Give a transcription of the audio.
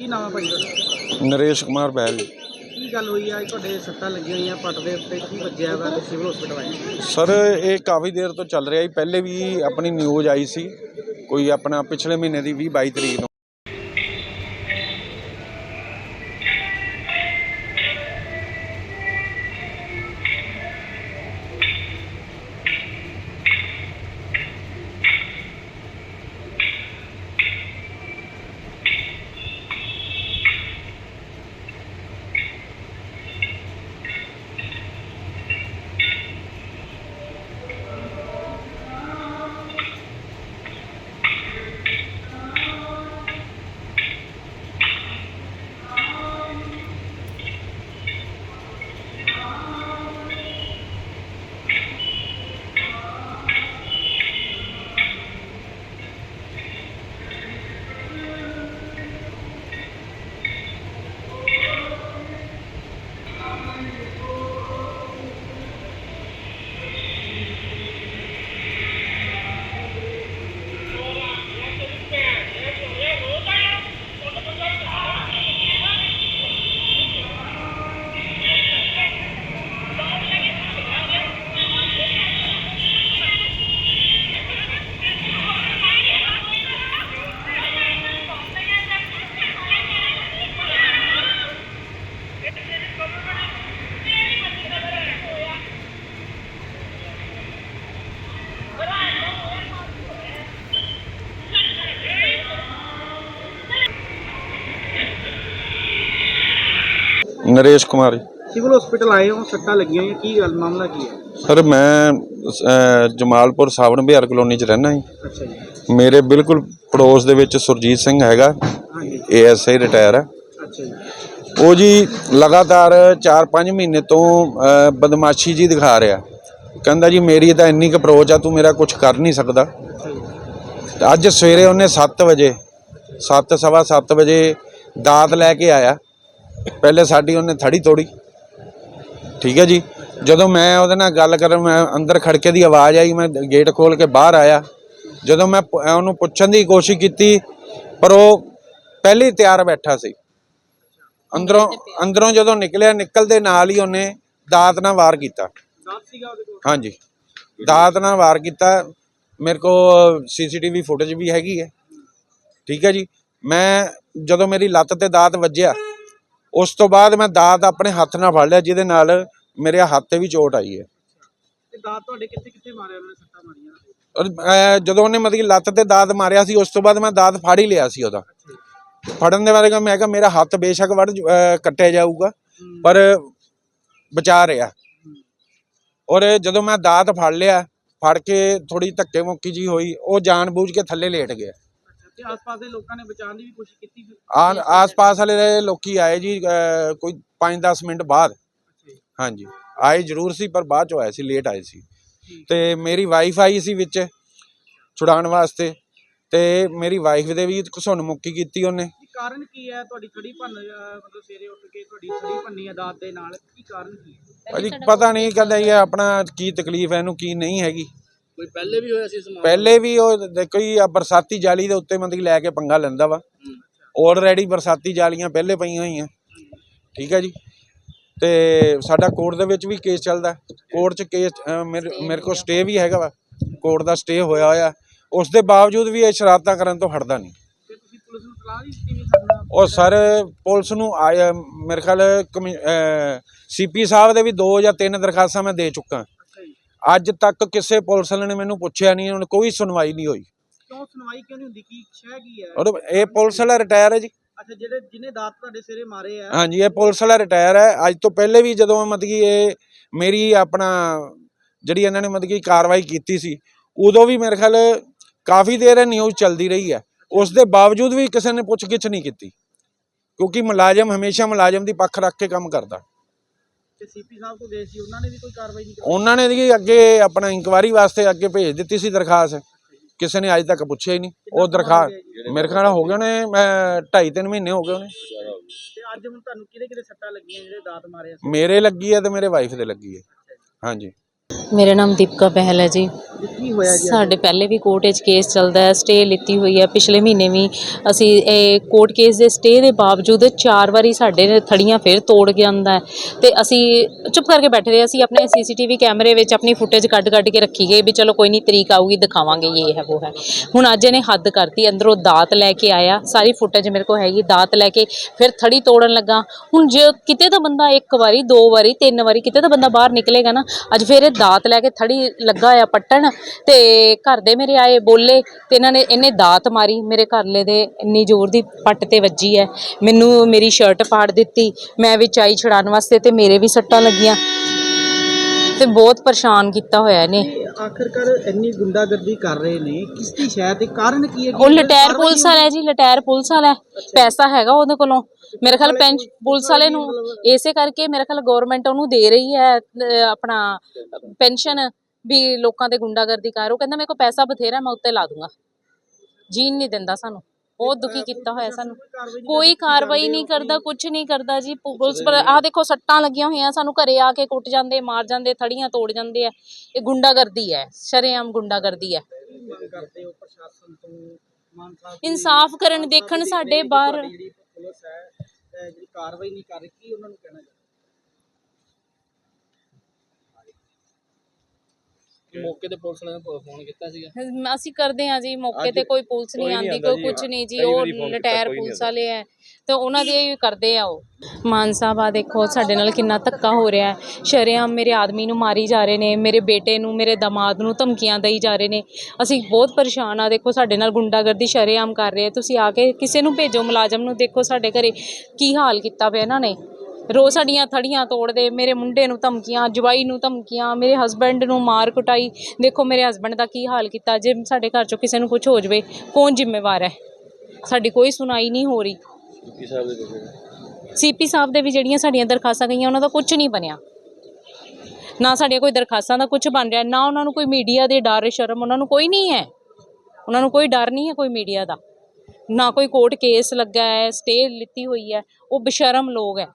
ਕੀ ਨਾਮ ਹੈ ਭਾਈ ਤੁਹਾਡਾ? ਨਰੇਸ਼ ਕੁਮਾਰ ਬੈਲ। ਕੀ ਗੱਲ ਹੋਈ ਆ? ਤੁਹਾਡੇ ਸੱਟਾਂ ਲੱਗੀਆਂ ਹੋਈਆਂ ਪੱਟ ਦੇ ਉੱਤੇ। ਕੀ ਵੱਜਿਆ ਵਾ? ਤੇ ਸਿਵਲ ਹਸਪੀਟਲ ਆਏ ਸਰ ਇਹ ਕਾਫੀ ਦੇਰ ਤੋਂ ਚੱਲ ਰਿਹਾ ਜੀ। ਪਹਿਲੇ ਵੀ ਆਪਣੀ ਨਿਊਜ਼ ਆਈ ਸੀ। ਕੋਈ ਆਪਣਾ ਪਿਛਲੇ ਮਹੀਨੇ ਦੀ 20 22 ਤਰੀਕ ਨੂੰ। ਨਰੇਸ਼ ਕੁਮਾਰ ਜੀ। ਸਿਵਲ ਹਸਪੀਟਲ ਆਏ ਹੋ ਸੱਟਾਂ ਲੱਗੀਆਂ ਹੋਈਆਂ ਕੀ ਗੱਲ ਮਾਮਲਾ ਕੀ ਹੈ? ਸਰ ਮੈਂ ਅਹ, ਜਮਾਲਪੁਰ ਸਾਵਣ ਬਿਹਾਰ ਕਲੋਨੀ 'ਚ ਰਹਿਣਾ ਜੀ। ਅੱਛਾ ਜੀ। ਮੇਰੇ ਬਿਲਕੁਲ ਪੜੋਸ ਦੇ ਵਿੱਚ ਸੁਰਜੀਤ ਸਿੰਘ ਹੈਗਾ ਹਾਂਜੀ। ਏਐਸਆਈ ਰਿਟਾਇਰ ਹੈ। ਅੱਛਾ ਜੀ। ਉਹ ਜੀ ਲਗਾਤਾਰ 4-5 ਮਹੀਨੇ ਤੋਂ ਅਹ, ਬਦਮਾਸ਼ੀ ਜੀ ਦਿਖਾ ਰਿਹਾ। ਕਹਿੰਦਾ ਜੀ ਮੇਰੀ ਤਾਂ ਇੰਨੀ ਕੁ ਅਪਰੋਚ ਆ ਤੂੰ ਮੇਰਾ ਕੁਝ ਕਰ ਨਹੀਂ ਸਕਦਾ। ਅੱਛਾ ਜੀ। ਤੇ ਅੱਜ ਸਵੇਰੇ ਉਹਨੇ 7 ਵਜੇ 7 ਸਵਾ 7 ਵਜੇ ਦਾਤ ਲੈ ਕੇ ਆਇਆ। ਪਹਿਲੇ ਸਾਡੀ ਉਹਨੇ ਥੜੀ ਤੋੜੀ। ਠੀਕ ਹੈ ਜੀ? ਜਦੋਂ ਮੈਂ ਉਹਦੇ ਨਾਲ ਗੱਲ ਕਰਨ ਮੈਂ ਅੰਦਰ ਖੜਕੇ ਦੀ ਆਵਾਜ਼ ਆਈ ਮੈਂ ਗੇਟ ਖੋਲ ਕੇ ਬਾਹਰ ਆਇਆ। ਜਦੋਂ ਮੈਂ ਉਹਨੂੰ ਪੁੱਛਣ ਦੀ ਕੋਸ਼ਿਸ਼ ਕੀਤੀ ਪਰ ਉਹ ਪਹਿਲੇ ਤਿਆਰ ਬੈਠਾ ਸੀ। ਅੰਦਰੋਂ ਅੰਦਰੋਂ ਜਦੋਂ ਨਿਕਲਿਆ ਨਿਕਲਦੇ ਨਾਲ ਹੀ ਉਹਨੇ ਦਾਤ ਨਾਲ ਵਾਰ ਕੀਤਾ। ਹਾਂਜੀ। ਦਾਤ ਨਾਲ ਵਾਰ ਕੀਤਾ। ਮੇਰੇ ਕੋ ਸੀਸੀਟੀਵੀ ਫੁਟੇਜ ਵੀ ਹੈਗੀ ਹੈ। ਠੀਕ ਹੈ ਜੀ? ਮੈਂ ਜਦੋਂ ਮੇਰੀ ਲੱਤ ਤੇ ਦਾਤ ਵੱਜਿਆ ਉਸ ਤੋਂ ਬਾਅਦ ਮੈਂ ਦਾਤ ਆਪਣੇ ਹੱਥ ਨਾਲ ਫੜ ਲਿਆ ਜਿਹਦੇ ਨਾਲ ਮੇਰੇ ਹੱਥ ਤੇ ਵੀ ਚੋਟ ਆਈ ਹੈ। ਤੇ ਦਾਤ ਤੁਹਾਡੇ ਕਿੱਥੇ ਕਿੱਥੇ ਮਾਰਿਆ ਉਹਨਾਂ ਨੇ ਸੱਟਾਂ ਮਾਰੀਆਂ? ਔਰ ਅਹ, ਜਦੋਂ ਉਹਨੇ ਮਤਲਬ ਕਿ ਲੱਤ ਤੇ ਦਾਤ ਮਾਰਿਆ ਸੀ ਉਸ ਤੋਂ ਬਾਅਦ ਮੈਂ ਦਾਤ ਫੜ ਹੀ ਲਿਆ ਸੀ ਉਹਦਾ। ਫੜਨ ਦੇ ਬਾਰੇ ਮੈਂ ਕਿਹਾ ਮੇਰਾ ਹੱਥ ਬੇਸ਼ੱਕ ਵੜ ਜੂ- ਅਹ, ਕੱਟਿਆ ਜਾਊਗਾ ਪਰ ਬਚਾ ਰਿਹਾ। ਔਰ ਜਦੋਂ ਮੈਂ ਦਾਤ ਫੜ ਲਿਆ ਫੜ ਕੇ ਥੋੜੀ ਧੱਕੇ ਮੁੱਕੀ ਜੀ ਹੋਈ ਉਹ ਜਾਣਬੁੱਝ ਕੇ ਥੱਲੇ ਲੇਟ ਗਿਆ। ਤੇ ਆਸ-ਪਾਸ ਦੇ ਲੋਕਾਂ ਨੇ ਬਚਾਉਣ ਦੀ ਵੀ ਕੋਸ਼ਿਸ਼ ਕੀਤੀ ਫਿਰ ਆ ਆਸ-ਪਾਸ ਵਾਲੇ ਲੋਕੀ ਆਏ ਜੀ ਅਹ, ਕੋਈ 5-10 ਮਿੰਟ ਬਾਅਦ। ਅੱਛਾ ਜੀ। ਹਾਂਜੀ। ਆਏ ਜ਼ਰੂਰ ਸੀ ਪਰ ਬਾਅਦ ਚ ਆਏ ਸੀ ਲੇਟ ਆਏ ਸੀ। ਠੀਕ। ਤੇ ਮੇਰੀ ਵਾਈਫ ਆਈ ਸੀ ਵਿੱਚ ਛੁਡਾਉਣ ਵਾਸਤੇ। ਤੇ ਮੇਰੀ ਵਾਈਫ ਦੇ ਵੀ ਘਸੁੰਨ ਮੁੱਕੀ ਕੀਤੀ ਉਹਨੇ। ਕੀ ਕਾਰਨ ਕੀ ਹੈ? ਤੁਹਾਡੀ ਛੜੀ ਭੰਨ ਅਹ, ਮਤਲਬ ਸਵੇਰੇ ਉੱਠ ਕੇ ਤੁਹਾਡੀ ਛੜੀ ਭੰਨੀ ਹੈ ਦਾਤ ਦੇ ਨਾਲ ਕੀ ਕਾਰਨ ਕੀ ਹੈ? ਭਾਜੀ ਪਤਾ ਨਹੀਂ ਕਹਿੰਦਾ ਇਹ ਆਪਣਾ ਕੀ ਤਕਲੀਫ ਹੈ ਇਹਨੂੰ ਕੀ ਨਹੀਂ ਹੈਗੀ। ਕੋਈ ਪਹਿਲੇ ਵੀ ਹੋਇਆ ਸੀ ਸਮਾਨ ਪਹਿਲੇ ਵੀ ਉਹ ਦੇਖੋ ਜੀ ਆ ਬਰਸਾਤੀ ਜਾਲੀ ਦੇ ਉੱਤੇ ਮਤਲਬ ਕਿ ਲੈ ਕੇ ਪੰਗਾ ਲੈਂਦਾ ਵਾ। ਆਲਰੇਡੀ ਬਰਸਾਤੀ ਜਾਲੀਆਂ ਪਹਿਲੇ ਪਈਆਂ ਹੋਈਆਂ। ਠੀਕ ਹੈ ਜੀ। ਤੇ ਸਾਡਾ ਕੋਰਟ ਦੇ ਵਿੱਚ ਵੀ ਕੇਸ ਚੱਲਦਾ। ਕੋਰਟ 'ਚ ਕੇਸ ਮੇਰੇ ਕੋਲ ਸਟੇ ਵੀ ਹੈਗਾ ਵਾ। ਕੋਰਟ ਦਾ ਸਟੇ ਹੋਇਆ ਹੋਇਆ। ਉਸ ਦੇ ਬਾਵਜੂਦ ਵੀ ਇਹ ਸ਼ਰਾਰਤਾਂ ਕਰਨ ਤੋਂ ਹਟਦਾ ਨਹੀਂ। ਉਹ ਸਰ ਪੁਲਿਸ ਨੂੰ ਆਇਆ ਮੇਰੇ ਖਿਆਲ ਸੀਪੀ ਸਾਹਿਬ ਦੇ ਵੀ ਦੋ ਜਾਂ ਤਿੰਨ ਦਰਖਾਸਤਾਂ ਮੈਂ ਦੇ ਚੁੱਕਾ। ਅੱਜ ਤੱਕ ਕਿਸੇ ਪੁਲਿਸ ਵਾਲੇ ਨੇ ਮੈਨੂੰ ਪੁੱਛਿਆ ਨਹੀਂ ਉਹਨੇ ਕੋਈ ਸੁਣਵਾਈ ਨਹੀਂ ਹੋਈ। ਕਿਉਂ ਸੁਣਵਾਈ ਕਿਉਂ ਨਹੀਂ ਹੁੰਦੀ? ਕੀ ਸ਼ਹਿ ਕੀ ਹੈ? ਔਰ ਇਹ ਪੁਲਿਸ ਵਾਲਾ ਰਿਟਾਇਰ ਹੈ ਜੀ। ਅੱਛਾ ਜਿਹੜੇ ਜਿਹਨੇ ਦਾਤ ਤੁਹਾਡੇ ਸਿਰੇ ਮਾਰੇ ਆ। ਹਾਂਜੀ ਇਹ ਪੁਲਿਸ ਵਾਲਾ ਰਿਟਾਇਰ ਹੈ। ਅੱਜ ਤੋਂ ਪਹਿਲੇ ਵੀ ਜਦੋਂ ਮਤਲਬ ਕਿ ਇਹ ਮੇਰੀ ਆਪਣਾ ਜਿਹੜੀ ਇਹਨਾਂ ਨੇ ਮਤਲਬ ਕਿ ਕਾਰਵਾਈ ਕੀਤੀ ਸੀ ਉਦੋਂ ਵੀ ਮੇਰੇ ਖਿਆਲ ਕਾਫੀ ਦੇਰ ਇਹ ਨਿਊਜ਼ ਚੱਲਦੀ ਰਹੀ ਹੈ। ਉਸ ਦੇ ਬਾਵਜੂਦ ਵੀ ਕਿਸੇ ਨੇ ਪੁੱਛਗਿੱਛ ਨਹੀਂ ਕੀਤੀ। ਕਿਉਂਕਿ ਮੁਲਾਜ਼ਮ ਹਮੇਸ਼ਾ ਮੁਲਾਜ਼ਮ ਦੀ ਪੱਖ ਰੱਖ ਕੇ ਕੰਮ ਕਰਦਾ। ਤੇ ਸੀਪੀ ਸਾਹਿਬ ਤੋਂ ਗਏ ਸੀ ਉਹਨਾਂ ਨੇ ਵੀ ਕੋਈ ਕਾਰਵਾਈ ਨਹੀਂ ਕੀਤੀ ਉਹਨਾਂ ਨੇ ਜੀ ਅੱਗੇ ਆਪਣਾ ਇਨਕੁਆਰੀ ਵਾਸਤੇ ਅੱਗੇ ਭੇਜ ਦਿੱਤੀ ਸੀ ਦਰਖਾਸਤ। ਕਿਸੇ ਨੇ ਅੱਜ ਤੱਕ ਪੁੱਛਿਆ ਹੀ ਨਹੀਂ। ਉਹ ਦਰਖਾਸਤ ਮੇਰੇ ਖਿਆਲ ਨਾਲ ਹੋ ਗਏ ਨੇ ਮੈਂ ਢਾਈ ਤਿੰਨ ਮਹੀਨੇ ਹੋ ਗਏ ਉਹਨੇ ਤੇ ਅੱਜ ਹੁਣ ਤੁਹਾਨੂੰ ਕਿਹਦੇ ਕਿਹਦੇ ਸੱਟਾਂ ਲੱਗੀਆਂ ਜਿਹੜੇ ਦਾਤ ਮਾਰੇ ਆ? ਮੇਰੇ ਲੱਗੀ ਹੈ ਤੇ ਮੇਰੇ ਵਾਈਫ ਦੇ ਲੱਗੀ ਹੈ। ਹਾਂਜੀ। ਮੇਰਾ ਨਾਮ ਦੀਪਕਾ ਬਹਿਲ ਹੈ ਜੀ। ਜੀ ਕੀ ਹੋਇਆ ਜੀ? ਸਾਡੇ ਪਹਿਲੇ ਵੀ ਕੋਰਟ ਵਿੱਚ ਕੇਸ ਚੱਲਦਾ ਹੈ ਸਟੇ ਲਿੱਤੀ ਹੋਈ ਹੈ। ਪਿਛਲੇ ਮਹੀਨੇ ਵੀ ਅਸੀਂ ਇਹ ਕੋਰਟ ਕੇਸ ਦੇ ਸਟੇ ਦੇ ਬਾਵਜੂਦ ਚਾਰ ਵਾਰੀ ਸਾਡੇ ਨੇ ਥੜੀਆਂ ਫਿਰ ਤੋੜ ਕੇ ਆਂਦਾ ਹੈ। ਤੇ ਅਸੀਂ ਚੁੱਪ ਕਰਕੇ ਬੈਠੇ ਰਹੇ ਅਸੀਂ ਆਪਣੇ ਸੀਸੀਟੀਵੀ ਕੈਮਰੇ ਵਿੱਚ ਆਪਣੀ ਫੁਟੇਜ ਕੱਢ ਕੱਢ ਕੇ ਰੱਖੀ ਗਈ ਵੀ ਚਲੋ ਕੋਈ ਨਹੀਂ ਤਰੀਕ ਆਊਗੀ ਦਿਖਾਵਾਂਗੇ ਇਹ ਹੈ ਉਹ ਹੈ। ਹੁਣ ਅੱਜ ਇਹਨੇ ਹੱਦ ਕਰਤੀ ਅੰਦਰੋਂ ਦਾਤ ਲੈ ਕੇ ਆਇਆ ਸਾਰੀ ਫੁਟੇਜ ਮੇਰੇ ਕੋਲ ਹੈਗੀ ਦਾਤ ਲੈ ਕੇ ਫਿਰ ਥੜੀ ਤੋੜਨ ਲੱਗਾ। ਹੁਣ ਜੇ ਕਿਤੇ ਤਾਂ ਬੰਦਾ ਇੱਕ ਵਾਰੀ ਦੋ ਵਾਰੀ ਤਿੰਨ ਵਾਰੀ ਕਿਤੇ ਤਾਂ ਬੰਦਾ ਬਾਹਰ ਨਿਕਲੇਗਾ ਨਾ ਅੱਜ ਫਿਰ ਇਹ ਦਾਤ ਲੈ ਕੇ ਥੜੀ ਲੱਗਾ ਆ ਪੱਟਣ ਤੇ ਘਰ ਦੇ ਮੇਰੇ ਆਏ ਬੋਲੇ ਤੇ ਇਹਨਾਂ ਨੇ ਇਹਨੇ ਦਾਤ ਮਾਰੀ, ਮੇਰੇ ਘਰਲੇ ਦੇ ਇੰਨੀ ਜ਼ੋਰ ਦੀ ਪੱਟ ਤੇ ਵੱਜੀ ਹੈ ਮੈਨੂੰ ਮੇਰੀ ਸ਼ਰਟ ਪਾੜ ਦਿੱਤੀ, ਮੈਂ ਵਿੱਚ ਆਈ ਛੁਡਾਉਣ ਵਾਸਤੇ ਤੇ ਮੇਰੇ ਵੀ ਸੱਟਾਂ ਲੱਗੀਆਂ। ਤੇ ਬਹੁਤ ਪਰੇਸ਼ਾਨ ਕੀਤਾ ਹੋਇਆ ਇਹਨੇ। ਆਖਰਕਾਰ ਇੰਨੀ ਗੁੰਡਾਗਰਦੀ ਕਰ ਰਹੇ ਨੇ ਕਿਸ ਦੀ ਸ਼ਾਇਦ ਤੇ ਕਾਰਨ ਕੀ ਹੈ ਕਿ ਉਹ ਲਟੈਰ ਪੁਲਿਸ ਵਾਲਾ ਹੈ ਜੀ ਲਟੈਰ ਪੁਲਿਸ ਵਾਲਾ ਹੈ। ਪੈਸਾ ਹੈਗਾ ਉਹਦੇ ਕੋਲੋਂ। ਮੇਰੇ ਖਿਆਲ ਪੈਂਚ ਪੁਲਿਸ ਵਾਲੇ ਨੂੰ ਇਸੇ ਕਰਕੇ ਮੇਰੇ ਖਿਆਲ ਗਵਰਨਮੈਂਟ ਉਹਨੂੰ ਦੇ ਰਹੀ ਹੈ ਅਹ, ਆਪਣਾ ਪੈਨਸ਼ਨ ਵੀ ਲੋਕਾਂ ਦੇ ਗੁੰਡਾਗਰਦੀ ਕਰ। ਉਹ ਕਹਿੰਦਾ ਮੇਰੇ ਕੋਲ ਪੈਸਾ ਬਥੇਰਾ ਮੈਂ ਉੱਤੇ ਲਾ ਦੂੰਗਾ। ਜੀਣ ਨਹੀਂ ਦਿੰਦਾ ਸਾਨੂੰ। ਬਹੁਤ ਦੁਖੀ ਕੀਤਾ ਹੋਇਆ ਸਾਨੂੰ। ਕੋਈ ਕਾਰਵਾਈ ਨਹੀਂ ਕਰਦਾ ਕੁਝ ਨਹੀਂ ਕਰਦਾ ਜੀ। ਪੁਲਿਸ ਪਰ ਆਹ ਦੇਖੋ। ਸੱਟਾਂ ਲੱਗੀਆਂ ਹੋਈਆਂ ਸਾਨੂੰ ਘਰੇ ਆ ਕੇ ਕੁੱਟ ਜਾਂਦੇ ਮਾਰ ਜਾਂਦੇ ਥੜੀਆਂ ਤੋੜ ਜਾਂਦੇ ਆ। ਇਹ ਗੁੰਡਾਗਰਦੀ ਹੈ ਸ਼ਰੇਆਮ ਗੁੰਡਾਗਰਦੀ ਹੈ। ਮੰਗ ਕਰਦੇ ਹੋ ਪ੍ਰਸ਼ਾਸਨ ਤੋਂ ਮਾਨ ਸਾਹਿਬ ਇਨਸਾਫ ਕਰਨ ਦੇਖਣ ਸਾਡੇ ਬਾਹਰ। ਜਿਹੜੀ ਪੁਲਿਸ ਹੈ ਜਿਹੜੀ ਕਾਰਵਾਈ ਨਹੀਂ ਕਰ ਰਹੀ ਕੀ ਉਹਨਾਂ ਨੂੰ ਕਹਿਣਾ ਮੌਕੇ ਤੇ ਪੁਲਿਸ ਨੇ ਫੋਨ ਕੀਤਾ ਸੀਗਾ। ਅਸੀਂ ਕਰਦੇ ਹਾਂ ਜੀ ਮੌਕੇ ਤੇ ਕੋਈ ਪੁਲਿਸ ਨਹੀਂ ਆਂਦੀ ਕੋਈ ਕੁਝ ਨਹੀਂ ਜੀ ਉਹ ਲਟੈਰ ਪੁਲਿਸ ਵਾਲੇ ਐ ਤੇ ਉਹਨਾਂ ਦੇ ਹੀ ਕਰਦੇ ਆ ਉਹ। ਮਾਨ ਸਾਹਿਬ ਆ ਦੇਖੋ ਸਾਡੇ ਨਾਲ ਕਿੰਨਾ ਧੱਕਾ ਹੋ ਰਿਹਾ ਹੈ। ਸ਼ਰੇਆਮ ਮੇਰੇ ਆਦਮੀ ਨੂੰ ਮਾਰੀ ਜਾ ਰਹੇ ਨੇ ਮੇਰੇ ਬੇਟੇ ਨੂੰ ਮੇਰੇ ਦਮਾਦ ਨੂੰ ਧਮਕੀਆਂ ਦੇਈ ਜਾ ਰਹੇ ਨੇ। ਅਸੀਂ ਬਹੁਤ ਪਰੇਸ਼ਾਨ ਆ ਦੇਖੋ ਸਾਡੇ ਨਾਲ ਗੁੰਡਾਗਰਦੀ ਸ਼ਰੇਆਮ ਕਰ ਰਹੇ ਆ ਤੁਸੀਂ ਆ ਕੇ ਕਿਸੇ ਨੂੰ ਭੇਜੋ ਮੁਲਾਜ਼ਮ ਨੂੰ ਦੇਖੋ ਸਾਡੇ ਘਰੇ ਕੀ ਹਾਲ ਕੀਤਾ ਪਿਆ ਇਹਨਾਂ ਨੇ। ਰੋਜ਼ ਸਾਡੀਆਂ ਥੜੀਆਂ ਤੋੜਦੇ ਮੇਰੇ ਮੁੰਡੇ ਨੂੰ ਧਮਕੀਆਂ ਜਵਾਈ ਨੂੰ ਧਮਕੀਆਂ ਮੇਰੇ ਹਸਬੰਡ ਨੂੰ ਮਾਰ ਕੁਟਾਈ। ਦੇਖੋ ਮੇਰੇ ਹਸਬੰਡ ਦਾ ਕੀ ਹਾਲ ਕੀਤਾ ਜੇ ਸਾਡੇ ਘਰ ਚੋਂ ਕਿਸੇ ਨੂੰ ਕੁਝ ਹੋ ਜਾਵੇ ਕੌਣ ਜ਼ਿੰਮੇਵਾਰ ਹੈ? ਸਾਡੀ ਕੋਈ ਸੁਣਾਈ ਨਹੀਂ ਹੋ ਰਹੀ। ਸੀਪੀ ਸਾਹਿਬ ਦੇ ਵੀ ਜਿਹੜੀਆਂ ਸਾਡੀਆਂ ਦਰਖਾਸਤਾਂ ਗਈਆਂ ਉਹਨਾਂ ਦਾ ਕੁਝ ਨਹੀਂ ਬਣਿਆ। ਨਾ ਸਾਡੀਆਂ ਕੋਈ ਦਰਖਾਸਤਾਂ ਦਾ ਕੁਝ ਬਣ ਰਿਹਾ ਨਾ ਉਹਨਾਂ ਨੂੰ ਕੋਈ ਮੀਡੀਆ ਦੇ ਡਰ ਸ਼ਰਮ ਉਹਨਾਂ ਨੂੰ ਕੋਈ ਨਹੀਂ ਹੈ। ਉਹਨਾਂ ਨੂੰ ਕੋਈ ਡਰ ਨਹੀਂ ਹੈ ਕੋਈ ਮੀਡੀਆ ਦਾ। ਨਾ ਕੋਈ ਕੋਰਟ ਕੇਸ ਲੱਗਾ ਹੈ ਸਟੇ ਲਿੱਤੀ ਹੋਈ ਹੈ ਉਹ ਬਸ਼ਰਮ ਲੋਕ ਹੈ।